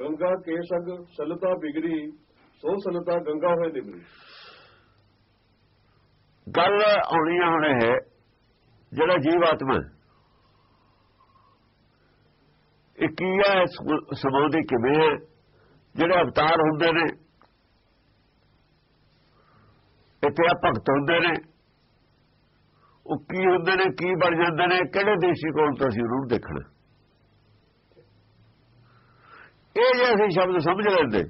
ਗੰਗਾ ਕੇ ਸਗ ਸਲਤਾ ਬਿਗਰੀ ਸੋ ਸਲਤਾ ਗੰਗਾ ਹੋਏ ਨਿਬਰੀ ਗੱਲ ਆਉਣੀ ਆ ਹੁਣ ਇਹ ਜਿਹੜਾ ਜੀਵ ਆਤਮਾ ਹੈ, ਇਹ ਕੀ ਹੈ ਇਸ ਕਿਵੇਂ ਹੈ? ਜਿਹੜੇ ਅਵਤਾਰ ਹੁੰਦੇ ਨੇ ਇੱਥੇ ਆ ਭਗਤ ਹੁੰਦੇ ਨੇ ਉਹ ਕੀ ਹੁੰਦੇ ਨੇ ਕੀ ਬਣ ਜਾਂਦੇ ਨੇ ਕਿਹੜੇ ਦੇਸ਼ੀ ਕੋਲ ਤੋਂ ਅਸੀਂ ਉਹਨੂੰ ਦੇਖਣਾ? ਇਹ ਜੇ ਅਸੀਂ ਸ਼ਬਦ ਸਮਝ ਲੈਂਦੇ।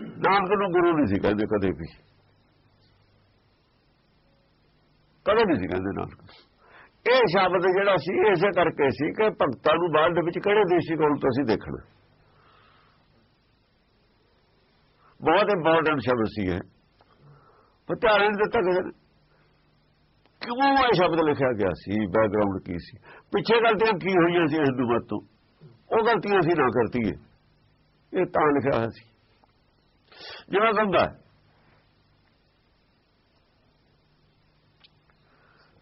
ਨਾਨਕ ਨੂੰ ਗੁਰੂ ਨਹੀਂ ਸੀ ਕਹਿੰਦੇ ਕਦੇ ਵੀ। ਕਦੇ ਨਹੀਂ ਸੀ ਕਹਿੰਦੇ ਨਾਨਕ ਇਹ ਸ਼ਬਦ ਜਿਹੜਾ ਸੀ, ਇਸੇ ਕਰਕੇ ਸੀ ਕਿ ਭਗਤਾਂ ਨੂੰ ਬਾਅਦ ਦੇ ਵਿੱਚ ਕਿਹੜੇ ਦੇਸ਼ੀ ਕੋਲ ਤੋਂ ਅਸੀਂ ਦੇਖਣਾ। ਬਹੁਤ ਇੰਪੋਰਟੈਂਟ ਸ਼ਬਦ ਸੀ ਇਹ। ਪਰ ਧਿਆਨ ਨਹੀਂ ਦਿੱਤਾ ਕਿਸੇ ਨੇ ਕਿਉਂ ਇਹ ਸ਼ਬਦ ਲਿਖਿਆ ਗਿਆ ਸੀ? ਬੈਕਗ੍ਰਾਉਂਡ ਕੀ ਸੀ? ਪਿੱਛੇ ਗਲਤੀਆਂ ਕੀ ਹੋਈਆਂ ਸੀ ਹਿੰਦੂ ਮਤ ਤੋਂ? ਉਹ ਗਲਤੀਆਂ ਸੀ ਨਾ ਕਰਤੀਏ। ਇਹ ਤਾਂ ਲਿਖਿਆ ਹੋਇਆ ਸੀ। ਜਿਵੇਂ ਗੰਗਾ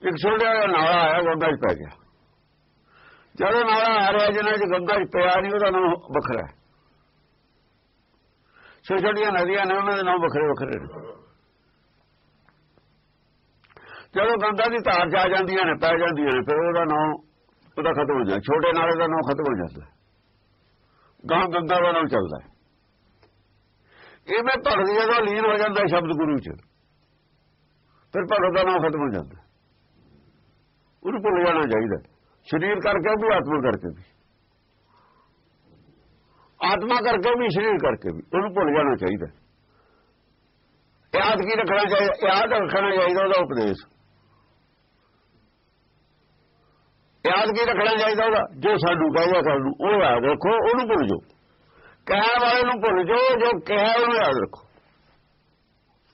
ਇੱਕ ਛੋਟਾ ਜਿਹਾ ਨਾਲਾ ਆਇਆ, ਗੰਗਾ 'ਚ ਪੈ ਗਿਆ। ਜਦੋਂ ਨਾਲਾ ਆ ਰਿਹਾ, ਜਿਹਨਾਂ 'ਚ ਗੰਗਾ 'ਚ ਪਿਆ ਨਹੀਂ, ਉਹਦਾ ਨਾਮ ਵੱਖਰਾ ਹੈ। ਛੋਟੀਆਂ ਛੋਟੀਆਂ ਨਦੀਆਂ ਨੇ, ਉਹਨਾਂ ਦੇ ਨਾਮ ਵੱਖਰੇ ਵੱਖਰੇ ਨੇ। ਜਦੋਂ ਗੰਗਾ ਦੀ ਧਾਰ ਜਾ ਜਾਂਦੀਆਂ ਨੇ, ਪੈ ਜਾਂਦੀਆਂ ਨੇ, ਫਿਰ ਉਹਦਾ ਨਾਮ ਉਹਦਾ ਖਤਮ ਹੋ ਜਾਂਦਾ। ਛੋਟੇ ਨਾਲੇ ਦਾ ਨਾਮ ਖਤਮ ਹੋ ਜਾਂਦਾ। ਗਾਂ ਗੰਗਾ ਦਾ ਚੱਲਦਾ ਇਹ ਮੈਂ ਭਗਤ ਜਦੋਂ ਲੀਨ ਹੋ ਜਾਂਦਾ ਸ਼ਬਦ ਗੁਰੂ ਚ। ਫਿਰ ਭਗਤ ਦਾ ਨਾਮ ਖਤਮ ਹੋ ਜਾਂਦਾ। ਉਹਨੂੰ ਭੁੱਲ ਜਾਣਾ ਚਾਹੀਦਾ। ਸਰੀਰ ਕਰਕੇ ਵੀ, ਆਤਮਾ ਕਰਕੇ ਵੀ। ਆਤਮਾ ਕਰਕੇ ਵੀ, ਸਰੀਰ ਕਰਕੇ ਵੀ। ਉਹਨੂੰ ਭੁੱਲ ਜਾਣਾ ਚਾਹੀਦਾ। ਯਾਦ ਕੀ ਰੱਖਣਾ ਚਾਹੀਦਾ ਯਾਦ ਰੱਖਣਾ ਚਾਹੀਦਾ ਉਹਦਾ ਉਪਦੇਸ਼। ਯਾਦ ਕੀ ਰੱਖਣਾ ਚਾਹੀਦਾ ਉਹਦਾ? ਜੋ ਸਾਨੂੰ ਕਹੇਗਾ ਸਾਨੂੰ ਉਹ ਯਾਦ ਰੱਖੋ, ਉਹਨੂੰ ਭੁੱਲ ਜਾਓ। ਕਹਿਣ ਵਾਲੇ ਨੂੰ ਭੁੱਲ ਜਾਓ, ਜੋ ਕਿਹਾ ਉਹਨੂੰ ਯਾਦ ਰੱਖੋ।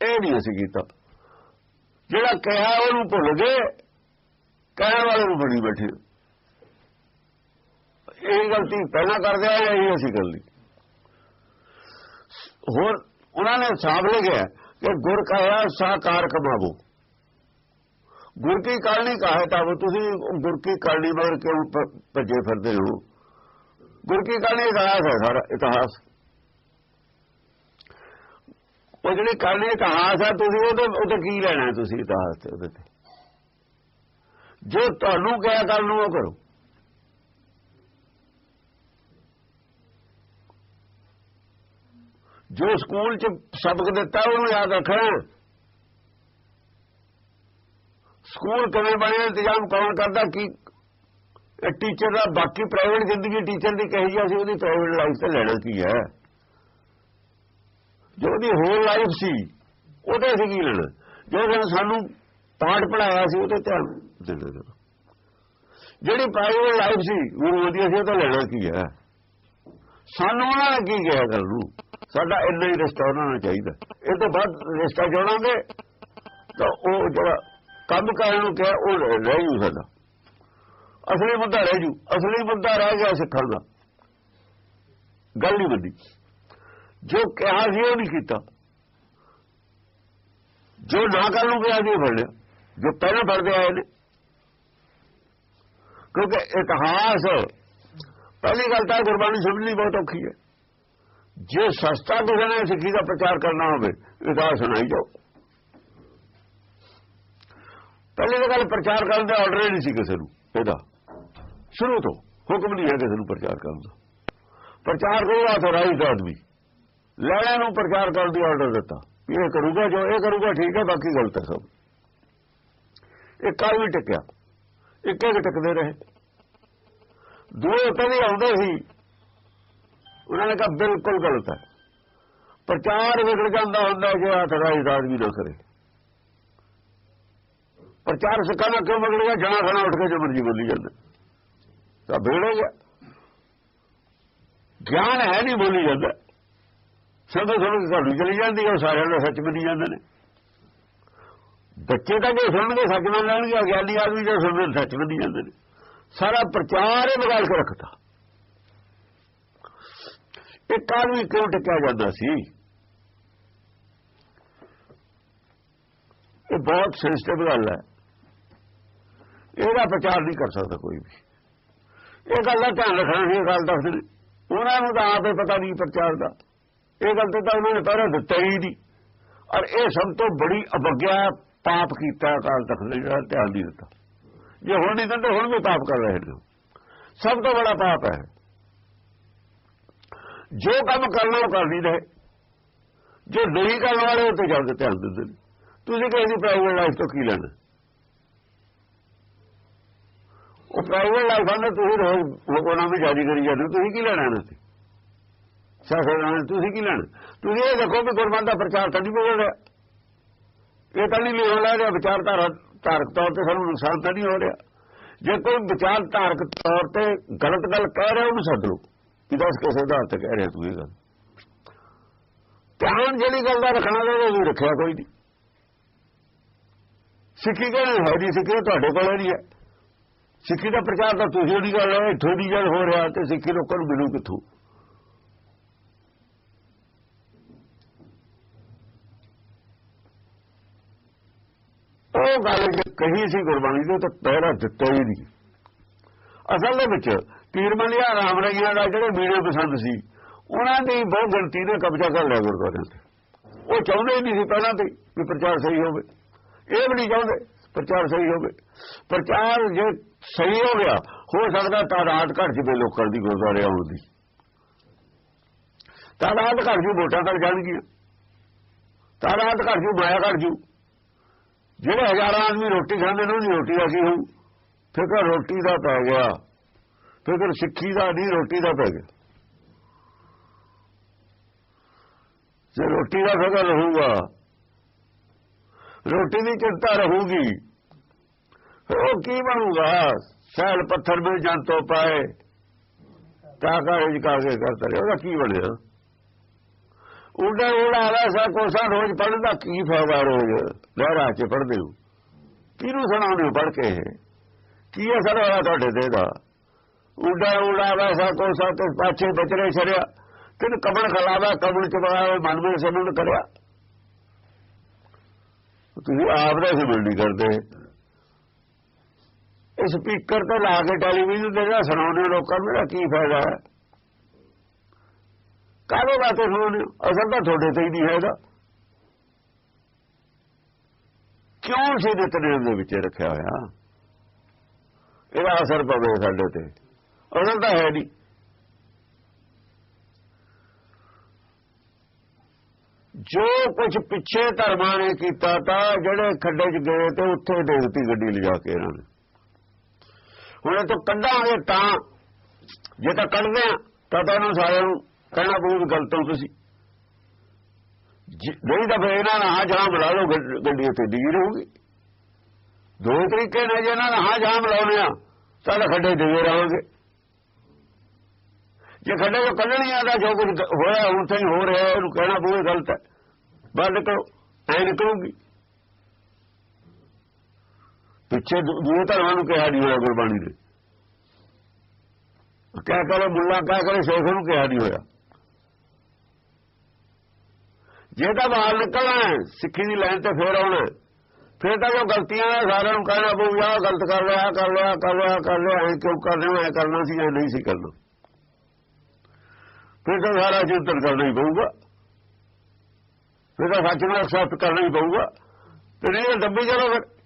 ਇਹ ਨਹੀਂ ਅਸੀਂ ਕੀਤਾ। ਜਿਹੜਾ ਕਿਹਾ ਉਹਨੂੰ ਭੁੱਲ ਗਏ, ਕਹਿਣ ਵਾਲੇ ਨੂੰ ਬਣੀ ਬੈਠੇ ਇਹ ਗਲਤੀ ਪਹਿਲਾਂ ਕਰਦੇ ਆ, ਇਹ ਅਸੀਂ ਕਰ ਲਈ। ਹੋਰ, ਉਹਨਾਂ ਨੇ ਸਾਫ਼ ਲਿਖਿਆ ਕਿ ਗੁਰ ਕਹਿਆ ਸਾਕਾਰ ਕਮਾਵੋ। ਗੁਰ ਕੀ ਕਰਨੀ ਕਹੇ ਤਾਂ ਉਹ ਤੁਸੀਂ ਗੁਰ ਕੀ ਕਰਨੀ ਮਗਰ ਕਿਉਂ ਭੱਜੇ ਫਿਰਦੇ ਹੋ? ਗੁਰ ਕੀ ਕਰਨੀ ਇਤਿਹਾਸ ਹੈ ਸਾਰਾ, ਇਤਿਹਾਸ। ਉਹ ਜਿਹੜੀ ਕਰਨੀ ਇਤਿਹਾਸ ਹੈ, ਤੁਸੀਂ ਉਹਦੇ ਉਹਦੇ ਕੀ ਲੈਣਾ ਤੁਸੀਂ ਇਤਿਹਾਸ ਤੇ ਉਹਦੇ ਤੇ? ਜੋ ਤੁਹਾਨੂੰ ਕਿਹਾ ਕਰਨ ਨੂੰ ਉਹ ਕਰੋ। ਜੋ ਸਕੂਲ ਚ ਸਬਕ ਦਿੱਤਾ, ਉਹਨੂੰ ਯਾਦ ਰੱਖਣਾ। ਸਕੂਲ ਕਿਵੇਂ ਬਣਿਆ ਇੰਤਜ਼ਾਮ ਕੌਣ ਕਰਦਾ, ਕੀ ਇਹ ਟੀਚਰ ਦਾ ਬਾਕੀ ਪ੍ਰਾਈਵੇਟ ਜ਼ਿੰਦਗੀ ਟੀਚਰ ਦੀ ਕਹੀ ਜਾ ਸੀ ਉਹਦੀ ਪ੍ਰਾਈਵੇਟ ਲਾਈਫ ਤੇ ਲੈਣਾ ਕੀ ਹੈ? ਜੋ ਉਹਦੀ ਹੋਰ ਲਾਈਫ ਸੀ, ਉਹਦੇ ਅਸੀਂ ਕੀ ਲੈਣਾ? ਜੋ ਉਹਨੇ ਸਾਨੂੰ ਪਾਠ ਪੜਾਇਆ ਸੀ, ਉਹਦੇ ਧਿਆਨ ਦੇਣਾ। ਜਿਹੜੀ ਪ੍ਰਾਈਵੇਟ ਲਾਈਫ ਸੀ, ਗੁਰੂ ਵਧੀਆ ਸੀ ਉਹ ਤਾਂ ਲੈਣਾ ਕੀ ਹੈ? ਸਾਨੂੰ ਉਹਨਾਂ ਨੇ ਕੀ ਕਿਹਾ ਗੱਲ ਨੂੰ? ਸਾਡਾ ਇੰਨਾ ਹੀ ਰਿਸ਼ਤਾ ਉਹਨਾਂ ਨਾਲ ਚਾਹੀਦਾ। ਇਹ ਤੋਂ ਬਾਅਦ ਰਿਸ਼ਤਾ ਜੋੜਾਂਗੇ ਤਾਂ ਉਹ ਜਿਹੜਾ ਕੰਮ ਕਰਨ ਨੂੰ ਕਿਹਾ, ਉਹ ਰਹਿ ਜੂ ਸਾਡਾ। ਅਸਲੀ ਮੁੱਦਾ ਰਹਿ ਜੂ, ਅਸਲੀ ਮੁੱਦਾ ਰਹਿ ਗਿਆ ਸਿੱਖਣ ਦਾ। ਗੱਲ ਨਹੀਂ ਬੰਦੀ ਜੋ ਕਿਹਾ ਸੀ ਉਹ ਨਹੀਂ ਕੀਤਾ। ਜੋ ਨਾ ਕਰਨ ਨੂੰ ਕਿਹਾ ਸੀ ਉਹ ਫੜ ਲਿਆ। ਜੋ ਪਹਿਲਾਂ ਫੜਦੇ ਆਏ ਨੇ। ਕਿਉਂਕਿ ਇਤਿਹਾਸ ਪਹਿਲੀ ਗੱਲ ਤਾਂ ਗੁਰਬਾਣੀ ਸਮਝਣੀ ਬਹੁਤ ਔਖੀ ਹੈ। ਜੇ ਸਸਤਾ ਕਿਸੇ ਨੇ ਸਿੱਖੀ ਦਾ ਪ੍ਰਚਾਰ ਕਰਨਾ ਹੋਵੇ, ਇਤਿਹਾਸ ਸੁਣਾਈ ਜਾਓ ਪਹਿਲੀ ਤਾਂ ਗੱਲ ਪ੍ਰਚਾਰ ਕਰਨ ਦਾ ਆਰਡਰ ਹੀ ਨਹੀਂ ਸੀ ਕਿਸੇ ਨੂੰ, ਇਹਦਾ। ਸ਼ੁਰੂ ਤੋਂ ਹੁਕਮ ਨਹੀਂ ਹੈ ਕਿਸੇ ਨੂੰ ਪ੍ਰਚਾਰ ਕਰਨ ਦਾ। ਪ੍ਰਚਾਰ ਕਰੂਗਾ ਆਥੋਰਾਈਜ਼ਡ ਆਦਮੀ। ਲੈਣਾ ਨੂੰ ਪ੍ਰਚਾਰ ਕਰਨ ਦੀ ਆਰਡਰ ਦਿੱਤਾ। ਵੀ ਇਹ ਕਰੂਗਾ ਜੋ, ਇਹ ਕਰੂਗਾ, ਠੀਕ ਹੈ, ਬਾਕੀ ਗਲਤ ਹੈ ਸਭ। ਇਹ ਕੱਲ ਵੀ ਟਿਕਿਆ। ਇੱਕ ਇੱਕ ਟਿਕਦੇ ਰਹੇ। ਦੂਏ ਪਹਿਲੇ ਆਉਂਦੇ ਸੀ। ਉਹਨਾਂ ਨੇ ਕਿਹਾ, ਬਿਲਕੁਲ ਗਲਤ ਹੈ। ਪ੍ਰਚਾਰ ਵਿਗੜ ਜਾਂਦਾ ਹੁੰਦਾ ਜੇ ਆਥੋਰਾਈਜ਼ਡ ਆਦਮੀ ਨਾ ਕਰੇ। ਪ੍ਰਚਾਰ ਸਿੱਖਾਂ ਦਾ ਕਿਉਂ ਵਿਗੜ ਗਿਆ ਜਣਾ ਖਣਾ ਉੱਠ ਕੇ ਜੋ ਮਰਜ਼ੀ ਬੋਲੀ ਜਾਂਦਾ। ਤਾਂ ਵਿਗੜ ਗਿਆ ਗਿਆਨ ਹੈ ਨਹੀਂ ਬੋਲੀ ਜਾਂਦਾ। ਸੰਗਤ ਸੁਣ ਕੇ ਘੜੂ ਚਲੀ ਜਾਂਦੀ ਹੈ ਉਹ ਸਾਰਿਆਂ ਦਾ ਸੱਚ ਮੰਨੀ ਜਾਂਦੇ ਨੇ। ਬੱਚੇ ਤਾਂ ਜੇ ਸੁਣਨਗੇ, ਸੱਚ ਮੰਨ ਲੈਣਗੇ, ਅਗਿਆਨੀ ਆਦਮੀ ਜੇ ਸੁਣਨਗੇ ਸੱਚ ਮੰਨੀ ਜਾਂਦੇ ਨੇ। ਸਾਰਾ ਪ੍ਰਚਾਰ ਹੀ ਵਿਗਾੜ ਕੇ ਰੱਖਦਾ ਇੱਕ ਆਦਮੀ ਕਿਉਂ ਟਿਕਿਆ ਜਾਂਦਾ ਸੀ? ਇਹ ਬਹੁਤ ਸੈਂਸਿਟਿਵ ਗੱਲ ਹੈ। ਇਹਦਾ ਪ੍ਰਚਾਰ ਨਹੀਂ ਕਰ ਸਕਦਾ ਕੋਈ ਵੀ। ਇਹ ਗੱਲ ਦਾ ਧਿਆਨ ਰੱਖਣਾ ਸੀ ਇਹ ਗੱਲ ਦੱਸਦੇ ਨੇ ਉਹਨਾਂ ਨੂੰ ਤਾਂ ਆਪੇ ਪਤਾ ਨਹੀਂ ਪ੍ਰਚਾਰ ਦਾ। ਇਹ ਗੱਲ ਤੇ ਤਾਂ ਉਹਨਾਂ ਨੇ ਪਹਿਲਾਂ ਦਿੱਤਾ ਹੀ ਨਹੀਂ। ਔਰ ਇਹ ਸਭ ਤੋਂ ਬੜੀ ਅਵਗਿਆ ਪਾਪ ਕੀਤਾ ਅਕਾਲ ਤਖਤ ਨੇ ਜਿਹੜਾ ਧਿਆਨ ਨਹੀਂ ਦਿੱਤਾ। ਜੇ ਹੁਣ ਨਹੀਂ ਦਿੰਦੇ, ਹੁਣ ਵੀ ਪਾਪ ਕਰ ਰਹੇ ਨੇ ਸਭ ਤੋਂ ਬੜਾ ਪਾਪ ਹੈ। ਜੋ ਕੰਮ ਕਰਨਾ ਉਹ ਕਰ ਨਹੀਂ ਰਹੇ। ਜੋ ਨਹੀਂ ਕਰਨ ਵਾਲੇ, ਉਹ ਤੇ ਜਾ ਕੇ ਧਿਆਨ ਦਿੰਦੇ ਨੇ। ਤੁਸੀਂ ਕਿਸੇ ਦੀ ਪ੍ਰਾਈਵੇਟ ਲਾਈਫ ਤੋਂ ਕੀ ਲੈਣਾ? ਉਹ ਪ੍ਰਾਈਵੇਟ ਲਾਈਫ ਆਂਦਾ ਤੁਸੀਂ ਰੋਜ਼ ਹੁਕਮਾਂ ਵੀ ਜਾਰੀ ਕਰੀ ਜਾਂਦੇ ਹੋ, ਤੁਸੀਂ ਕੀ ਲੈਣਾ ਇਹਨਾਂ ਤੇ? ਸਾਖਰਾਂ ਤੁਸੀਂ ਕੀ ਲੈਣਾ? ਤੁਸੀਂ ਇਹ ਦੇਖੋ ਕਿ ਗੁਰਮਤਿ ਦਾ ਪ੍ਰਚਾਰ ਤਾਂ ਨਹੀਂ ਬੋਲ ਰਿਹਾ ਇਹ ਤਾਂ ਨਹੀਂ ਲਿਖਣ ਲੱਗ ਰਿਹਾ ਵਿਚਾਰਧਾਰਾ ਧਾਰਕ ਤੌਰ ਤੇ ਸਾਨੂੰ ਨੁਕਸਾਨ ਤਾਂ ਨਹੀਂ ਹੋ ਰਿਹਾ। ਜੇ ਕੋਈ ਵਿਚਾਰ ਧਾਰਕ ਤੌਰ ਤੇ ਗਲਤ ਗੱਲ ਕਹਿ ਰਿਹਾ ਉਹਨੂੰ ਸੱਦ ਲਓ। ਕਿ ਦੱਸ ਕਿਸੇ ਆਧਾਰ ਤੇ ਕਹਿ ਰਿਹਾ ਤੂੰ ਇਹ ਗੱਲ। ਧਿਆਨ ਜਿਹੜੀ ਗੱਲ ਦਾ ਰੱਖਣਾ ਚਾਹੀਦਾ ਉਹ ਵੀ ਰੱਖਿਆ ਕੋਈ ਨਹੀਂ। ਸਿੱਖੀ ਕਹਿੰਦੇ ਹੈ ਜੀ? ਸਿੱਖੀ ਤੁਹਾਡੇ ਕੋਲ ਨਹੀਂ ਹੈ। ਸਿੱਖੀ ਦਾ ਪ੍ਰਚਾਰ ਤਾਂ ਤੁਸੀਂ ਉਹਦੀ ਗੱਲ ਹੈ ਇੱਥੋਂ ਦੀ ਗੱਲ ਹੋ ਰਿਹਾ ਤੇ ਸਿੱਖੀ ਲੋਕਾਂ ਨੂੰ ਮਿਲੂ ਕਿੱਥੋਂ? ਉਹ ਗੱਲ ਜੇ ਕਹੀ ਸੀ ਗੁਰਬਾਣੀ ਦੇ ਤਾਂ ਪਹਿਰਾ ਦਿੱਤਾ ਹੀ ਨਹੀਂ। ਅਸਲ ਦੇ ਵਿੱਚ ਪੀਰਮਲੀਆ ਰਾਮ ਰਹੀਆਂ ਦਾ ਜਿਹੜੇ ਵੀਡੀਓ ਪਸੰਦ ਸੀ, ਉਹਨਾਂ ਦੀ ਬਹੁਤ ਗਿਣਤੀ ਨੇ ਕਬਜ਼ਾ ਕਰ ਲਿਆ ਗੁਰਦੁਆਰਿਆਂ ਤੇ। ਉਹ ਚਾਹੁੰਦੇ ਹੀ ਨਹੀਂ ਸੀ ਪਹਿਲਾਂ ਤੇ ਵੀ ਪ੍ਰਚਾਰ ਸਹੀ ਹੋਵੇ। ਇਹ ਵੀ ਨਹੀਂ ਚਾਹੁੰਦੇ। ਪ੍ਰਚਾਰ ਸਹੀ ਹੋਵੇ ਪ੍ਰਚਾਰ ਜੇ ਸਹੀ ਹੋ ਗਿਆ, ਹੋ ਸਕਦਾ ਤਾਦਾਦ ਘਟ ਜਵੇ ਲੋਕਾਂ ਦੀ ਗੁਰਦੁਆਰੇ ਆਉਣ ਦੀ। ਤਾਦਾਦ ਘਟ ਜੂ ਵੋਟਾਂ ਤੱਕ ਜਾਣਗੀਆਂ। ਤਾਦਾਦ ਘਟ ਜੂ ਮਾਇਆ ਘਟ ਜੂ ਜਿਹੜੇ ਹਜ਼ਾਰਾਂ ਆਦਮੀ ਰੋਟੀ ਖਾਂਦੇ ਨੇ ਉਹਦੀ ਰੋਟੀ ਦਾ ਕੀ ਹੋਊ? ਫਿਕਰ ਰੋਟੀ ਦਾ ਪੈ ਗਿਆ। ਫਿਕਰ ਸਿੱਖੀ ਦਾ ਨਹੀਂ, ਰੋਟੀ ਦਾ ਪੈ ਗਿਆ। ਜੇ ਰੋਟੀ ਦਾ ਫਿਕਰ ਰਹੂਗਾ, ਰੋਟੀ ਦੀ ਚਿੰਤਾ ਰਹੂਗੀ। ਉਹ ਕੀ ਬਣੂਗਾ? ਸੈਲ ਪੱਥਰ ਵਿੱਚ ਜਨ ਤੋਂ ਪਾਏ। ਕਾਕਾ ਰਿਜ ਕਾਗਜ਼ ਕਰਤਾ ਰਿਹਾ ਉਹਦਾ ਕੀ ਬਣਿਆ? ਉਹਦਾ ਉਹਦਾ ਆਲਾ ਕੋਸਾ ਰੋਜ਼ ਪੜ੍ਹਨ ਦਾ ਕੀ ਫਾਇਦਾ ਰੋਜ਼? ਲਹਿਰਾ ਚ ਪੜ੍ਹਦੇ ਹੋ। ਕਿਹਨੂੰ ਸੁਣਾਉਂਦੇ ਹੋ ਪੜ੍ਹ ਕੇ ਕੀ ਅਸਰ ਹੋਇਆ ਤੁਹਾਡੇ ਤੇ ਦਾ ਉਡਾ ਉਡਾ ਵੈਸਾ ਕੋਸਾ ਤੇ ਪਾਛੇ ਬਚਰੇ ਛੜਿਆ ਕਿਨ ਕਬੜ ਖਲਾਵਾ ਕਬੜ ਚ ਬਗਾਵੇ ਮਨ ਵਿੱਚ ਸਮਝ ਕਰਿਆ। ਤੁਸੀਂ ਆਪ ਦਾ ਸਮਝ ਨਹੀਂ ਕਰਦੇ। ਇਹ ਸਪੀਕਰ ਤੇ ਲਾ ਕੇ ਟੈਲੀਵਿਜ਼ਨ ਤੇ ਜਿਹੜਾ ਸੁਣਾਉਂਦੇ ਲੋਕਾਂ ਨੂੰ ਇਹਦਾ ਕੀ ਫਾਇਦਾ ਹੈ? ਕਾਹਦੇ ਵਾਸਤੇ ਸੁਣਾਉਂਦੇ ਅਸਲ ਤਾਂ ਤੁਹਾਡੇ ਤੇ ਹੀ ਨਹੀਂ ਹੈਗਾ। ਕਿਉਂ ਸੀ ਨਿਤਨੇਮ ਦੇ ਵਿੱਚ ਰੱਖਿਆ ਹੋਇਆ? ਇਹਦਾ ਅਸਰ ਪਵੇ ਸਾਡੇ ਤੇ। ਅਸਲ ਤਾਂ ਹੈ ਨਹੀਂ। ਜੋ ਕੁਝ ਪਿੱਛੇ ਧਰਮਾਂ ਨੇ ਕੀਤਾ ਤਾਂ ਜਿਹੜੇ ਖੱਡੇ 'ਚ ਗਏ ਤੇ ਉੱਥੇ ਡੇਗਤੀ ਗੱਡੀ ਲਿਜਾ ਕੇ ਇਹਨਾਂ ਨੇ। ਹੁਣ ਤੋਂ ਕੱਢਾਂਗੇ ਤਾਂ, ਜੇ ਤਾਂ ਕੱਢਦੇ ਆ, ਤਾਂ ਤਾਂ ਸਾਰਿਆਂ ਨੂੰ ਕਹਿਣਾ ਪਊ ਵੀ ਗਲਤ ਹੋ ਤੁਸੀਂ। ਜੇ- ਨਹੀਂ ਤਾਂ ਫਿਰ ਇਹਨਾਂ ਨਾਲ ਹਾਂ ਜਾਂ ਬੁਲਾ ਲਓ, ਗੱਡੀ ਉੱਤੇ ਡਿੱਗੀ ਰਹੂਗੀ ਦੋ ਤਰੀਕੇ ਨੇ ਜੇ ਇਹਨਾਂ ਨਾਲ ਹਾਂ ਜਾਂ ਬੁਲਾਉਣੇ ਆ ਤਾਂ ਖੱਡੇ ਡਿੱਗੇ ਰਹਾਂਗੇ ਜੇ ਖੱਡੇ ਤੋਂ ਕੱਢਣੀ ਆ ਤਾਂ ਜੋ ਕੁਝ ਹੋਇਆ, ਹੁਣ ਤਾਂ ਹੋ ਰਿਹਾ ਉਹਨੂੰ ਕਹਿਣਾ ਪਊ ਗਲਤ ਹੈ। ਬਾਹਰ ਨਿਕਲੋ ਐ ਨਿਕਲੂਗੀ। ਪਿੱਛੇ ਦੂ- ਦੂਏ ਧਰਮਾਂ ਨੂੰ ਕਿਹਾ ਨਹੀਂ ਹੋਇਆ ਗੁਰਬਾਣੀ ਨੇ ਕਹਿ ਕਰੇ ਮੁੱਲਾ ਕਹਿ ਕਰੇ ਸ਼ੇਖ ਨੂੰ ਕਿਹਾ ਨਹੀਂ ਹੋਇਆ। ਜੇ ਤਾਂ ਬਾਹਰ ਨਿਕਲਣਾ ਹੈ, ਸਿੱਖੀ ਦੀ ਲਾਈਨ ਤੇ ਫੇਰ ਆਉਣਾ ਫਿਰ ਤਾਂ ਉਹ ਗਲਤੀਆਂ ਨੇ ਸਾਰਿਆਂ ਨੂੰ ਕਹਿਣਾ ਪਊ ਆਹ ਗਲਤ ਕਰ ਲਿਆ ਆਹ ਕਰ ਲਿਆ ਆਹ ਕਰ ਲਿਆ ਕਰ ਲਿਆ ਐ ਕਿਉਂ ਕਰ ਰਹੇ ਹੋ ਕਰਨਾ ਸੀ ਐ ਨਹੀਂ ਸੀ ਕਰਨਾ। ਫਿਰ ਤਾਂ ਸਾਰਾ ਚਿੰਤਨ ਕਰਨਾ ਹੀ ਪਊਗਾ। ਫਿਰ ਤਾਂ ਸੱਚ ਨੂੰ ਐਕਸੈਪਟ ਕਰਨਾ ਹੀ ਪਊਗਾ। ਤੇ ਨਹੀਂ ਤਾਂ ਦੱਬੀ ਚਲੋ ਫਿਰ।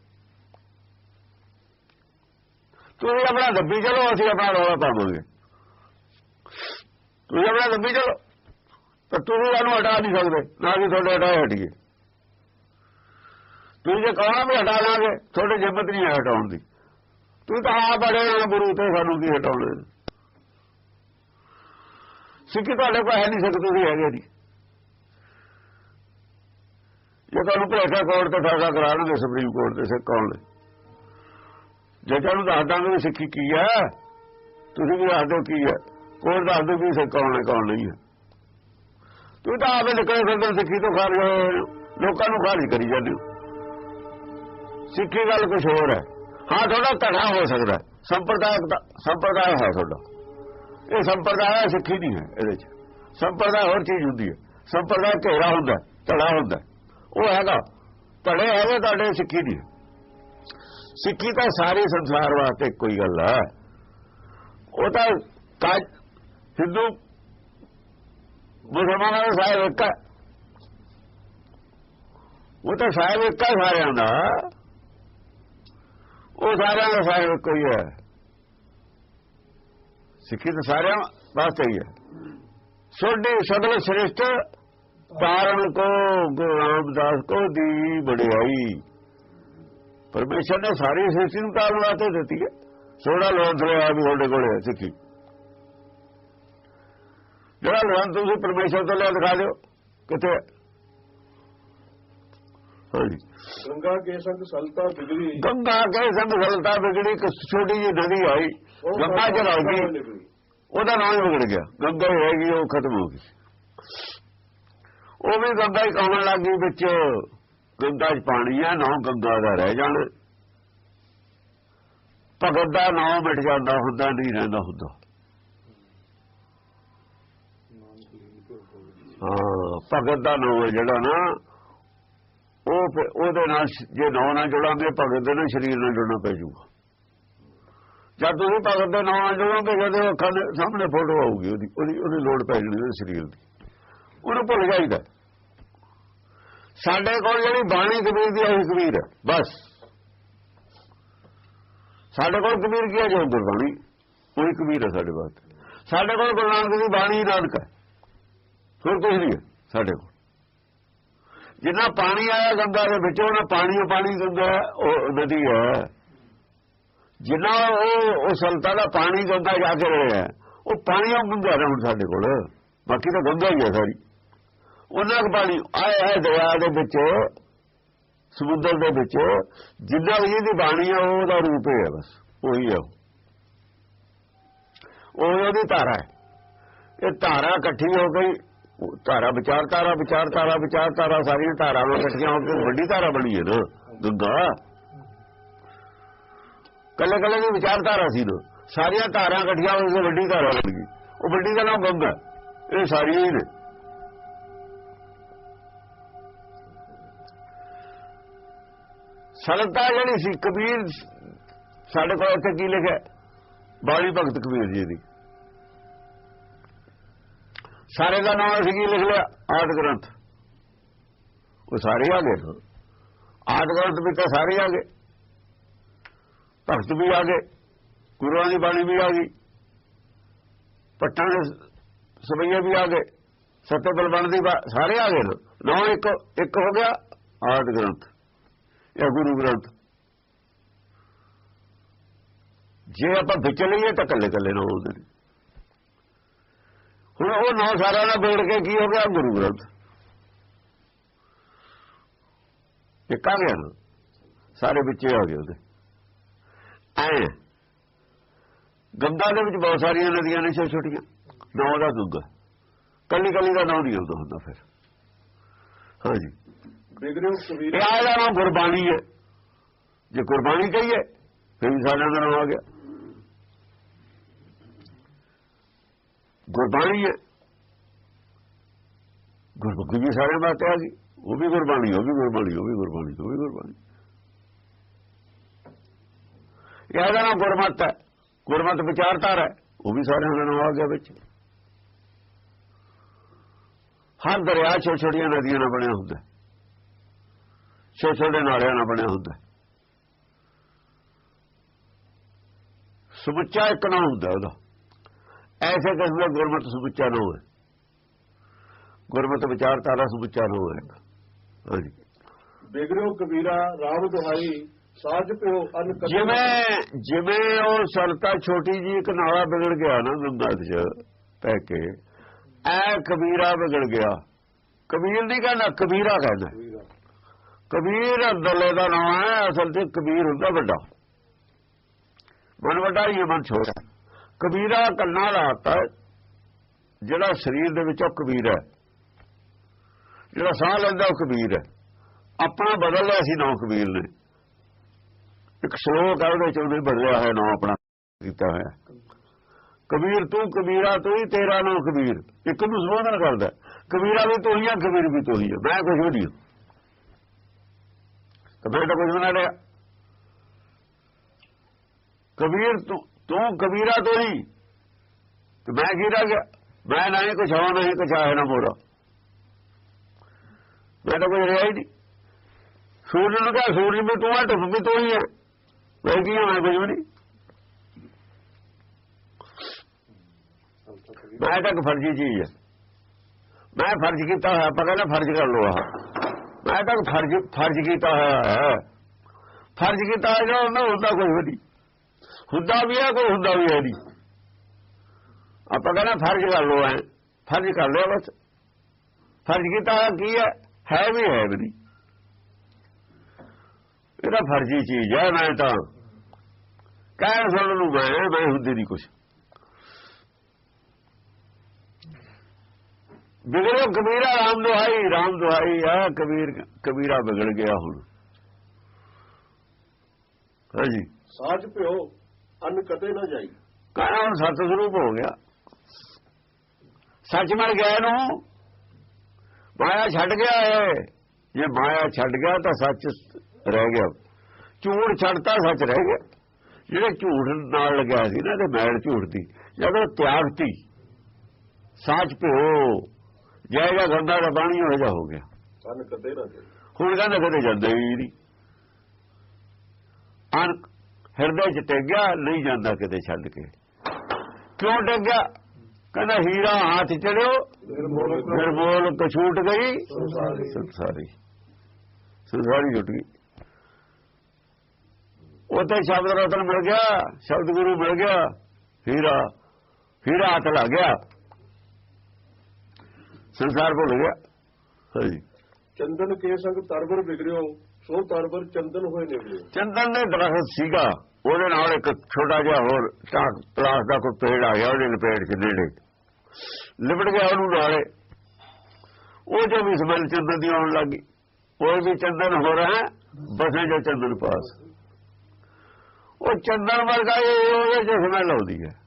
ਤੁਸੀਂ ਆਪਣਾ ਦੱਬੀ ਚਲੋ, ਅਸੀਂ ਆਪਣਾ ਰੌਲਾ ਪਾਵਾਂਗੇ ਤੁਸੀਂ ਆਪਣਾ ਦੱਬੀ ਚਲੋ। ਤਾਂ ਤੁਸੀਂ ਸਾਨੂੰ ਹਟਾ ਨਹੀਂ ਸਕਦੇ, ਨਾ ਕਿ ਤੁਹਾਡੇ ਹਟਾਏ ਹਟੀਏ। ਤੁਸੀਂ ਜੇ ਕਹਣਾ ਵੀ ਹਟਾ ਲਾਂਗੇ, ਤੁਹਾਡੇ ਜਿੰਮਤ ਨਹੀਂ ਹੈ ਹਟਾਉਣ ਦੀ। ਤੁਸੀਂ ਤਾਂ ਆਪ ਬੜੇ ਗੁਰੂ ਤੇ ਸਾਨੂੰ ਕੀ ਹਟਾਉਣੇ ਸਿੱਖੀ ਤੁਹਾਡੇ ਕੋਲ ਹੈ ਨਹੀਂ ਸਕਦੇ ਤੁਸੀਂ ਹੈਗੇ ਨਹੀਂ। ਜੇ ਤੁਹਾਨੂੰ ਭੇਖਾ ਕੋਰਟ ਤੇ ਫੈਸਲਾ ਕਰਾਉਣਗੇ, ਸੁਪਰੀਮ ਕੋਰਟ ਦੇ ਸਿੱਖ ਕੌਣ ਨੇ ਜੇ ਤੁਹਾਨੂੰ ਦੱਸ ਦਾਂਗੇ ਵੀ ਸਿੱਖੀ ਕੀ ਹੈ, ਤੁਸੀਂ ਵੀ ਦੱਸ ਦਿਓ ਕੀ ਹੈ। ਕੋਰਟ ਦੱਸ ਦਿਓ ਵੀ ਸਿੱਖ ਕੌਣ ਹੈ, ਕੌਣ ਨਹੀਂ ਹੈ। ਤੂੰ ਤਾਂ ਆਪੇ ਨਿਕਲੇ ਫਿਰਦੇ ਸਿੱਖੀ ਤੋਂ ਖਾਰਜ ਲੋਕਾਂ ਨੂੰ ਖਾਰਜ ਕਰੀ ਜਾਂਦੇ ਹੋ। ਸਿੱਖੀ ਗੱਲ ਕੁਝ ਹੋਰ ਹੈ। ਹਾਂ, ਤੁਹਾਡਾ ਧੜਾ ਹੋ ਸਕਦਾ ਸੰਪਰਦਾਇਕ ਦਾ ਸੰਪਰਦਾਇ ਹੈ ਤੁਹਾਡਾ। ਇਹ ਸੰਪਰਦਾਇ ਸਿੱਖੀ ਨਹੀਂ ਹੈ ਇਹਦੇ ਚ। ਸੰਪਰਦਾਇ ਹੋਰ ਚੀਜ਼ ਹੁੰਦੀ ਹੈ। ਸੰਪਰਦਾਇ ਘੇਰਾ ਹੁੰਦਾ ਧੜਾ ਹੁੰਦਾ ਉਹ ਹੈਗਾ। ਧੜੇ ਹੈਗੇ, ਤੁਹਾਡੇ ਸਿੱਖੀ ਨਹੀਂ ਹੈ। ਸਿੱਖੀ ਤਾਂ ਸਾਰੇ ਸੰਸਾਰ ਵਾਸਤੇ ਕੋਈ ਗੱਲ ਹੈ ਉਹ ਤਾਂ ਕਾਜ ਹਿੰਦੂ ਮੁਸਲਮਾਨਾਂ ਦਾ ਸਾਹਿਬ ਇੱਕ ਹੈ ਉਹ ਤਾਂ ਸਾਹਿਬ ਇੱਕ ਸਾਰਿਆਂ ਦਾ। ਉਹ ਸਾਰਿਆਂ ਦਾ ਸਾਹਿਬ ਇੱਕੋ ਹੀ ਹੈ ਸਿੱਖੀ ਤਾਂ ਸਾਰਿਆਂ ਵਾਸਤੇ ਹੀ ਹੈ ਸੋਢੀ ਸਗਲ ਸ੍ਰਿਸ਼ਟ ਤਾਰਨ ਕੋ ਗੁਰੂ ਰਾਮਦਾਸ ਕੋ ਦੀ ਬੜਾਈ ਪਰਮੇਸ਼ਰ ਨੇ ਸਾਰੀ ਸ੍ਰਿਸ਼ਟੀ ਨੂੰ ਤਾਰਨ ਵਾਸਤੇ ਦਿੱਤੀ ਹੈ। ਸੋੜਾ ਲੋਨ ਲਿਆ ਵੀ ਤੁਹਾਡੇ ਕੋਲੇ ਸਿੱਖੀ। ਜਿਹੜਾ ਲੋਨ ਤੁਸੀਂ ਪਰਮੇਸ਼ਰ ਤੋਂ ਲਿਆ ਦਿਖਾ ਦਿਓ? ਹਾਂਜੀ। ਗੰਗਾ ਕੇ ਸੰਗ ਸਲਤਾ ਬਿਗੜੀ। ਗੰਗਾ ਕੇ ਸੰਗ ਗਲਤਾ ਵਿਗੜੀ ਇੱਕ ਛੋਟੀ ਜਿਹੀ ਨਦੀ ਆਈ ਗੰਗਾ ਚ ਸਲਤਾ ਰਲ ਗਈ। ਨਿਕਲੀ। ਉਹਦਾ ਨਾਮ ਹੀ ਵਿਗੜ ਗਿਆ। ਗੰਗਾ ਹੀ ਹੈਗੀ ਉਹ ਖਤਮ ਹੋ ਗਈ। ਉਹ ਵੀ ਗੰਗਾ ਹੀ ਕਹਣ ਲੱਗ ਗਈ ਵਿੱਚ। ਗੰਗਾ 'ਚ ਪਾਣੀ ਹੈ ਨਾ ਗੰਗਾ ਦਾ ਰਹਿ ਜਾਣਾ। ਭਗਤ ਦਾ ਨਾਮ ਮਿਟ ਜਾਂਦਾ, ਹੁੰਦਾ ਨਹੀਂ ਰਹਿੰਦਾ, ਹੁੰਦਾ। ਹਾਂ, ਭਗਤ ਦਾ ਨਾਮ ਹੈ ਜਿਹੜਾ ਨਾ, ਉਹ ਉਹਦੇ ਨਾਲ ਜੇ ਨਾਮ ਨਾਲ ਜੁੜਾਂਗੇ, ਭਗਤ ਦੇ ਨਾਲ ਸਰੀਰ ਨਾਲ ਜੁੜਨਾ ਪੈ ਜਾਊਗਾ। ਜਦ ਤੁਸੀਂ ਭਗਤ ਦੇ ਨਾਮ ਨਾਲ ਜੁੜੋਗੇ, ਜਦੋਂ ਅੱਖਾਂ ਦੇ ਸਾਹਮਣੇ ਫੋਟੋ ਆਊਗੀ ਉਹਦੀ ਉਹਦੀ ਉਹਦੀ ਲੋੜ ਪੈ ਜਾਣੀ ਉਹਦੇ ਸਰੀਰ ਦੀ। ਉਹਨੂੰ ਭੁੱਲ ਜਾਈਦਾ। ਸਾਡੇ ਕੋਲ ਜਿਹੜੀ ਬਾਣੀ ਕਬੀਰ ਦੀ ਉਹੀ ਕਬੀਰ ਹੈ ਬਸ। ਸਾਡੇ ਕੋਲ ਕਬੀਰ ਕੀ ਹੈ ਜੋ ਗੁਰਬਾਣੀ ਉਹੀ ਕਬੀਰ ਹੈ ਸਾਡੇ ਵਾਸਤੇ। ਸਾਡੇ ਕੋਲ ਗੁਰੂ ਨਾਨਕ ਦੀ ਬਾਣੀ, ਨਾਨਕ ਹੈ ਹੋਰ ਕੁਝ ਨਹੀਂ ਹੈ ਸਾਡੇ ਕੋਲ। ਜਿੰਨਾ ਪਾਣੀ ਆਇਆ ਗੰਗਾ ਦੇ ਵਿੱਚ ਉਹਨਾਂ ਪਾਣੀ ਪਾਣੀ ਗੰਗਾ, ਉਹ ਨਦੀ ਹੈ ਜਿੰਨਾ ਉਹ ਉਹ ਸੰਤਾਂ ਦਾ ਪਾਣੀ ਗੰਗਾ ਜਾ ਕੇ ਰਿਹਾ ਉਹ ਪਾਣੀ ਉਹ ਗੰਗਾ ਹੁਣ ਸਾਡੇ ਕੋਲ। ਬਾਕੀ ਤਾਂ ਗੰਗਾ ਹੀ ਹੈ ਸਾਰੀ। ਉਹਨਾਂ ਦਾ ਪਾਣੀ। ਆਇਆ ਹੈ ਦਰਿਆ ਦੇ ਵਿੱਚ, ਸਮੁੰਦਰ ਦੇ ਵਿੱਚ, ਜਿੰਨਾ ਵੀ ਇਹਦੀ ਬਾਣੀ ਆ, ਉਹਦਾ ਰੂਪ ਹੈ ਬਸ, ਉਹੀ ਹੈ ਉਹ। ਉਹਦੀ ਧਾਰਾ ਹੈ। ਇਹ ਧਾਰਾ ਇਕੱਠੀ ਹੋ ਗਈ ਧਾਰਾ ਵਿਚਾਰ ਧਾਰਾ ਵਿਚਾਰ ਧਾਰਾ ਵਿਚਾਰ, ਧਾਰਾ ਸਾਰੀਆਂ ਧਾਰਾਵਾਂ ਇਕੱਠੀਆਂ ਹੋ ਕੇ ਵੱਡੀ ਧਾਰਾ ਬਣੀ ਹੈ ਨਾ, ਗੰਗਾ। ਕੱਲੇ ਕੱਲੇ ਦੀ ਵਿਚਾਰ ਧਾਰਾ ਸੀ ਨਾ, ਸਾਰੀਆਂ ਧਾਰਾਂ ਇਕੱਠੀਆਂ ਹੋ ਕੇ ਵੱਡੀ ਧਾਰਾ ਬਣ ਗਈ। ਉਹ ਵੱਡੀ ਦਾ ਨਾਮ ਗੰਗਾ ਇਹ ਸਾਰੀਆਂ ਹੀ ਨੇ। ਸਰਲਤਾ ਜਿਹੜੀ ਸੀ, ਕਬੀਰ ਸਾਡੇ ਕੋਲ ਇੱਥੇ ਕੀ ਲਿਖਿਆ? ਬਾਣੀ ਭਗਤ ਕਬੀਰ ਜੀ ਦੀ। ਸਾਰੇ ਦਾ ਨਾਮ ਅਸੀਂ ਕੀ ਲਿਖ ਲਿਆ? ਆਦ ਗ੍ਰੰਥ। ਉਹ ਸਾਰੇ ਆ ਗਏ। ਆਦ ਗ੍ਰੰਥ ਵੀ ਤਾਂ ਸਾਰੇ ਆ ਗਏ। ਭਗਤ ਵੀ ਆ ਗਏ। ਗੁਰੂਆਂ ਦੀ ਬਾਣੀ ਵੀ ਆ ਗਈ। ਪੱਟਾਂ ਦੇ ਸਬਈਏ ਵੀ ਆ ਗਏ। ਸੱਤੇ ਬਲਬਣ ਦੀ ਬਾ- ਸਾਰੇ ਆ ਗਏ। ਨਾ ਨੌ ਇੱਕ ਇੱਕ ਹੋ ਗਿਆ। ਆਦ ਗ੍ਰੰਥ। ਜਾਂ ਗੁਰੂ ਗ੍ਰੰਥ ਜੇ ਆਪਾਂ ਵਿੱਚ ਲਈਏ ਤਾਂ ਕੱਲੇ ਕੱਲੇ ਨਾ ਹੁੰਦੇ ਨੇ ਹੁਣ ਉਹ ਨੌ ਸਾਰਿਆਂ ਦਾ ਬੋੜ ਕੇ ਕੀ ਹੋ ਗਿਆ? ਗੁਰੂ ਗ੍ਰੰਥ ਇੱਕ ਆ ਗਿਆ ਨਾ। ਸਾਰੇ ਵਿੱਚ ਆ ਗਏ ਉਹਦੇ। ਐ ਗੰਗਾ ਦੇ ਵਿੱਚ ਬਹੁਤ ਸਾਰੀਆਂ ਨਦੀਆਂ ਨੇ ਛੋਟੀਆਂ ਛੋਟੀਆਂ। ਨੌ ਦਾ ਦੁੱਗਾ। ਕੱਲੀ ਕੱਲੀ ਦਾ ਨਾਮ ਨਹੀਂ ਹੁੰਦਾ ਹੁੰਦਾ ਫਿਰ। ਹਾਂਜੀ। ਬਿਗੜਿਓ ਕਬੀਰ ਇਹ ਆਇਆ ਨਾਮ ਗੁਰਬਾਣੀ ਹੈ ਜੇ ਗੁਰਬਾਣੀ ਕਹੀਏ ਫਿਰ ਵੀ ਸਾਡਾ ਨਾਮ ਆ ਗਿਆ ਗੁਰਬਾਣੀ ਹੈ ਗੁਰਬਾਣੀ ਵੀ ਸਾਰੇ ਬਾਤੇ ਆ ਗਈ ਉਹ ਵੀ ਗੁਰਬਾਣੀ ਉਹ ਵੀ ਗੁਰਬਾਣੀ ਉਹ ਵੀ ਗੁਰਬਾਣੀ ਉਹ ਵੀ ਗੁਰਬਾਣੀ ਇਹ ਆਇਆ ਨਾਮ ਗੁਰਮਤ ਹੈ ਗੁਰਮਤ ਵਿਚਾਰਧਾਰਾ ਹੈ ਉਹ ਵੀ ਸਾਰਿਆਂ ਦਾ ਨਾਮ ਆ ਗਿਆ ਵਿੱਚ ਹਰ ਦਰਿਆ ਛੋਟੀਆਂ ਛੋਟੀਆਂ ਨਦੀਆਂ ਨਾਲ ਬਣਿਆ ਹੁੰਦਾ ਹੈ। ਛੋਟੇ ਛੋਟੇ ਨਾਲਿਆਂ ਨਾਲ ਬਣਿਆ ਹੁੰਦਾ। ਸਮੁੱਚਾ ਇੱਕ ਨਾ ਹੁੰਦਾ ਉਹਦਾ। ਐਸੇ ਕਿਸਮ ਦਾ ਗੁਰਮਤ ਸਮੁੱਚਾ ਨਾ ਹੋਵੇ। ਗੁਰਮਤ ਵਿਚਾਰਧਾਰਾ ਸਮੁੱਚਾ ਨਾ ਹੋਵੇ। ਹਾਂਜੀ। ਬਿਗੜਿਓ ਕਬੀਰਾ ਰਾਮ ਦੁਹਾਈ ਸਾਜ ਪਿਓ ਅਨ ਜਿਵੇਂ ਜਿਵੇਂ ਉਹ ਸਰਤਾ ਛੋਟੀ ਜੀ ਇੱਕ ਨਾਲਾ ਵਿਗੜ ਗਿਆ ਨਾ ਗੰਗਾ ਚ ਪੈ ਕੇ ਐ ਕਬੀਰਾ ਵਿਗੜ ਗਿਆ। ਕਬੀਰ ਨਹੀਂ ਕਹਿੰਦਾ ਕਬੀਰਾ ਕਹਿੰਦਾ। ਕਬੀਰ ਅੰਦਰਲੇ ਦਾ ਨਾਮ ਹੈ ਅਸਲ ਤੇ ਕਬੀਰ ਹੁੰਦਾ ਵੱਡਾ। ਮਨ ਵੱਡਾ ਹੀ ਹੈ, ਮਨ ਛੋਟਾ। ਕਬੀਰਾ ਕੰਨਾ ਲਾਤਾ ਜਿਹੜਾ ਸਰੀਰ ਦੇ ਵਿੱਚ ਉਹ ਕਬੀਰ ਹੈ। ਜਿਹੜਾ ਸਾਹ ਲੈਂਦਾ ਉਹ ਕਬੀਰ ਹੈ। ਆਪਣਾ ਬਦਲ ਲਿਆ ਸੀ ਨਾਮ ਕਬੀਰ ਨੇ। ਇੱਕ ਸ਼ਲੋਕ ਹੈ ਉਹਦੇ ਚ ਉਹਨੇ ਬਦਲਿਆ ਹੋਇਆ ਨਾਮ ਆਪਣਾ ਕੀਤਾ ਹੋਇਆ। ਕਬੀਰ ਤੂੰ ਕਬੀਰਾ ਤੂੰ ਹੀ ਤੇਰਾ ਨਾਮ ਕਬੀਰ। ਇੱਕ ਨੂੰ ਸੰਬੋਧਨ ਕਰਦਾ ਕਬੀਰਾ ਵੀ ਤੂੰ ਹੀ ਆ ਕਬੀਰ ਵੀ ਤੂੰ ਹੀ ਆ। ਮੈਂ ਕੁਝ ਨਹੀਂ। ਹਾਂ। ਕਬੀਰ ਤਾਂ ਕੁਝ ਬਣਾ ਲਿਆ ਕਬੀਰ ਤੂੰ ਕਬੀਰਾ ਤੂੰ ਹੀ। ਤੇ ਮੈਂ ਕੀ ਰਹਿ ਗਿਆ? ਮੈਂ ਨਹੀਂ ਕੁਛ ਹੋ ਨਹੀਂ ਕੁਛ ਆਇਆ ਨਾ ਮੋਰਾ। ਮੈਂ ਤਾਂ ਕੁਝ ਰਿਹਾ ਹੀ ਨਹੀਂ। ਸੂਰਜ ਨੂੰ ਕਹਾਂ, ਸੂਰਜ ਵੀ ਤੂੰ ਆ, ਧੁੱਪ ਵੀ ਤੂੰ ਹੀ ਹੈ ਮੈਂ ਕੀ ਹਾਂ ਮੈਂ ਕੁਝ ਵੀ ਨਹੀਂ। ਮੈਂ ਤਾਂ ਇੱਕ ਫਰਜ਼ੀ ਚੀਜ਼ ਹੈ ਮੈਂ ਫਰਜ਼ ਕੀਤਾ ਹੋਇਆ, ਆਪਾਂ ਕਹਿੰਦਾ ਫਰਜ਼ ਕਰ ਲੋ ਆ ਮੈਂ ਤਾਂ ਫਰਜ਼ ਫਰਜ਼ ਕੀਤਾ ਹੋਇਆ ਹੈ। ਫਰਜ਼ ਕੀਤਾ ਹੋਇਆ ਜਿਹੜਾ ਉਹਨਾਂ ਹੁੰਦਾ ਕੋਈ ਵੀ ਨਹੀਂ। ਹੁੰਦਾ ਵੀ ਹੈ, ਕੋਈ ਹੁੰਦਾ ਵੀ ਹੈ ਨਹੀਂ। ਆਪਾਂ ਕਹਿੰਦਾ ਫਰਜ਼ ਕਰ ਲੋ ਐ। ਫਰਜ਼ ਕਰ ਲਿਆ ਬਸ। ਫਰਜ਼ ਕੀਤਾ ਹੋਇਆ ਕੀ ਹੈ? ਹੈ ਵੀ ਹੈ ਵੀ ਨਹੀਂ। ਇਹਦਾ ਫਰਜ਼ੀ ਚੀਜ਼ ਹੈ, ਮੈਂ ਤਾਂ। ਕਹਿਣ ਸੁਣਨ ਨੂੰ ਮੈਂ ਮੈਂ ਹੁੰਦੀ ਨਹੀਂ ਕੁਛ। ਵਿਗੜੋ ਕਬੀਰਾ ਰਾਮ ਦੁਹਾਈ ਰਾਮ ਦੁਹਾਈ ਆ ਕਬੀਰ ਕਬੀਰਾ ਵਿਗੜ ਗਿਆ ਹੁਣ। ਹਾਂਜੀ। ਸਾਜ ਪਿਓ ਅੰਨ ਕਦੇ ਨਾ ਜਾਈ। ਹੁਣ ਸਤ ਸਰੂਪ ਹੋ ਗਿਆ? ਸੱਚ ਮਿਲ ਗਿਆ ਇਹਨੂੰ? ਮਾਇਆ ਛੱਡ ਗਿਆ ਏ ਜੇ ਮਾਇਆ ਛੱਡ ਗਿਆ ਤਾਂ ਸੱਚ ਰਹਿ ਗਿਆ। ਝੂਠ ਛੱਡਤਾ ਸੱਚ ਰਹਿ ਗਿਆ। ਜਿਹੜੇ ਝੂਠ ਨਾਲ ਲੱਗਿਆ ਸੀ ਨਾ ਤੇ ਮੈਲ ਝੂਠ ਦੀ। ਜਦੋਂ ਤਿਆਗਤੀ ਸੱਚ ਪਿਓ ਜੈ ਜੈ ਗੰਦਾ ਦਾ ਪਾਣੀ ਹੋ ਜਾ ਹੋ ਗਿਆ। ਅੰਨ ਕਦੇ ਨਾ ਹੁਣ ਕਹਿੰਦਾ ਕਦੇ ਜਾਂਦਾ ਹੀ ਨਹੀਂ। ਅਨ ਹਿਰਦੇ ਚ ਟਿਕਿਆ ਨਹੀਂ ਜਾਂਦਾ ਕਿਤੇ ਛੱਡ ਕੇ। ਕਿਉਂ ਟਿਕਿਆ ਕਹਿੰਦਾ ਹੀਰਾ ਹੱਥ ਚੜਿਓ ਫਿਰ ਬੋਲ ਕਛੂਟ ਗਈ। ਸੰਸਾਰੀ। ਸੰਸਾਰੀ। ਸੰਸਾਰੀ ਜੁਟ ਗਈ। ਉੱਥੇ ਸ਼ਬਦ ਰਤਨ ਮਿਲ ਗਿਆ ਸ਼ਬਦ ਗੁਰੂ ਮਿਲ ਗਿਆ ਹੀਰਾ ਹੀਰਾ ਹੱਥ ਲੱਗ ਗਿਆ। ਸੰਸਾਰ ਭੁੱਲ ਗਿਆ। ਹਾਂਜੀ ਚੰਦਨ ਕੇ ਸੰਗ ਤਰਵਰ ਵਿਗੜਿਓ ਸੋ ਤਰਵਰ ਚੰਦਨ ਹੋਏ ਨਿਕਲਿਓ ਚੰਦਨ ਦੇ ਦਰਖਤ ਸੀਗਾ। ਉਹਦੇ ਨਾਲ ਇੱਕ ਛੋਟਾ ਜਿਹਾ ਹੋਰ ਟਾਕ ਪਲਾਸ ਦਾ ਕੋਈ ਪੇੜ ਆ ਗਿਆ ਉਹਦੇ ਲਪੇਟ ਚ ਨੇੜੇ। ਲਿਬੜ ਗਿਆ ਉਹਨੂੰ ਨਾਲੇ। ਉਹ ਜੋ ਵੀ ਸਮੈਲ ਚੰਦਨ ਦੀ ਆਉਣ ਲੱਗੀ ਉਹ ਵੀ ਚੰਦਨ ਹੋ ਰਿਹਾ ਬਸੇ ਜੋ ਚੰਦਨ ਪਾਸ। ਉਹ ਚੰਦਨ ਵਰਗਾ ਇਹ ਉਹਦੇ ਚ ਸਮੈਲ ਆਉਂਦੀ ਹੈ।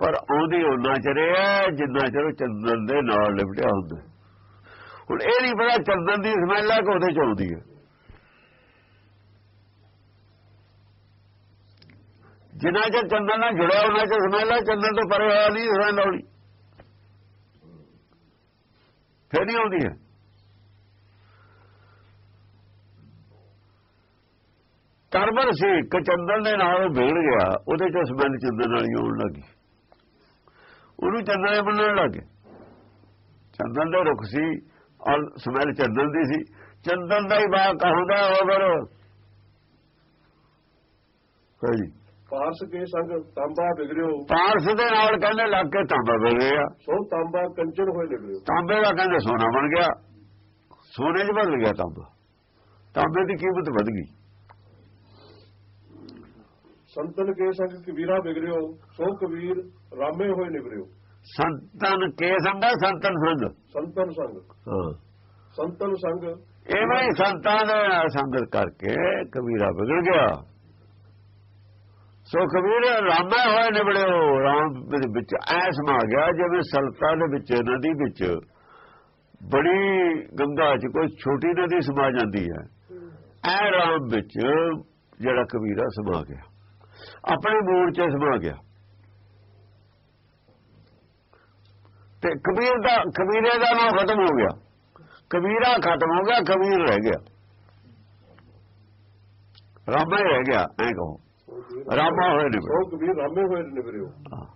ਪਰ ਆਉਂਦੀ ਉਹਨਾਂ ਚ ਰਿਹਾ ਜਿੰਨਾ ਚਿਰ ਉਹ ਚੰਦਨ ਦੇ ਨਾਲ ਲਿਪਟਿਆ ਹੁੰਦਾ ਹੁਣ ਇਹ ਨਹੀਂ ਪਤਾ ਚੰਦਨ ਦੀ ਸਮੈਲ ਹੈ ਕਿ ਉਹਦੇ ਚ ਆਉਂਦੀ ਹੈ। ਜਿੰਨਾ ਚਿਰ ਚੰਦਨ ਨਾਲ ਜੁੜਿਆ, ਉਹਨਾਂ ਚ ਸਮੈਲ ਹੈ ਚੰਦਨ ਤੋਂ ਪਰੇ ਹੋਇਆ ਨਹੀਂ ਸਮੈਲ ਆਉਣੀ ਫਿਰ ਨਹੀਂ ਆਉਂਦੀ ਹੈ। ਕਰਬਰ ਸੀ ਕਿ ਚੰਦਨ ਦੇ ਨਾਲ ਉਹ ਵਿਗੜ ਗਿਆ, ਉਹਦੇ ਚ ਸਮੈਲ ਚੰਦਨ ਵਾਲੀ ਆਉਣ ਲੱਗੀ। ਉਹਨੂੰ ਚੰਦਨ ਦੇ ਬੰਨਣ ਲੱਗੇ ਚੰਦਨ ਦੇ ਰੁੱਖ ਸੀ ਔਰ ਸਮੈਲ ਚੰਦਨ ਦੀ ਸੀ। ਚੰਦਨ ਦਾ ਹੀ ਬਾਗ ਕਹਾਂਦਾ ਫਿਰ। ਹਾਂਜੀ ਪਾਰਸ ਕੇ ਸੰਗ ਤਾਂਬਾ ਵਿਗੜਿਓ। ਪਾਰਸ ਦੇ ਨਾਲ ਕਹਿੰਦੇ ਲੱਗ ਕੇ ਤਾਂਬਾ ਵਿਗੜ ਗਿਆ। ਸੋ ਤਾਂਬਾ ਕੰਚਨ ਹੋਏ ਨਿਕਲਿਓ ਤਾਂਬੇ ਦਾ ਕਹਿੰਦੇ ਸੋਨਾ ਬਣ ਗਿਆ। ਸੋਨੇ 'ਚ ਬਦਲ ਗਿਆ ਤਾਂਬਾ। ਤਾਂਬੇ ਦੀ ਕੀਮਤ ਵਧ ਗਈ। ਸੰਤਨ ਕੇ ਸੰਗ ਕਬੀਰਾ ਵਿਗੜਿਓ। ਸੋ ਕਬੀਰ ਰਾਮੇ ਹੋਏ ਨਿਕਲਿਓ ਸੰਤਨ ਕੇ ਸੰਗਾ ਸੰਤਨ ਸੰਗ। ਸੰਤਨ ਸੰਗ। ਹਾਂ। ਸੰਤਨ ਸੰਗ। ਐਵੇਂ ਸੰਤਾਂ ਦੇ ਨਾਲ ਸੰਗਤ ਕਰਕੇ ਕਬੀਰਾ ਵਿਗੜ ਗਿਆ। ਸੋ ਕਬੀਰ ਰਾਮਾ ਹੋਏ ਨਿਬੜਿਓ ਰਾਮ ਦੇ ਵਿੱਚ ਐ ਸਮਾ ਗਿਆ ਜਿਵੇਂ ਸਲਤਾ ਦੇ ਵਿੱਚ ਨਦੀ ਵਿੱਚ। ਬੜੀ ਗੰਗਾ 'ਚ ਕੋਈ ਛੋਟੀ ਨਦੀ ਸਮਾ ਜਾਂਦੀ ਹੈ। ਐ ਰਾਮ ਵਿੱਚ ਜਿਹੜਾ ਕਬੀਰਾ ਸਮਾ ਗਿਆ। ਆਪਣੇ ਮੂਲ 'ਚ ਸਮਾ ਗਿਆ। ਤੇ ਕਬੀਰ ਦਾ ਕਬੀਰੇ ਦਾ ਨਾਮ ਖਤਮ ਹੋ ਗਿਆ। ਕਬੀਰਾ ਖਤਮ ਹੋ ਗਿਆ ਕਬੀਰ ਰਹਿ ਗਿਆ। ਰਾਮਾ ਰਹਿ ਗਿਆ ਐ ਕਹੋ। ਰਾਮਾ ਹੋਏ ਨੇ ਸੋ ਕਬੀਰ ਰਾਮੇ ਹੋਏ ਨਿਕਲਿਓ ਹਾਂ।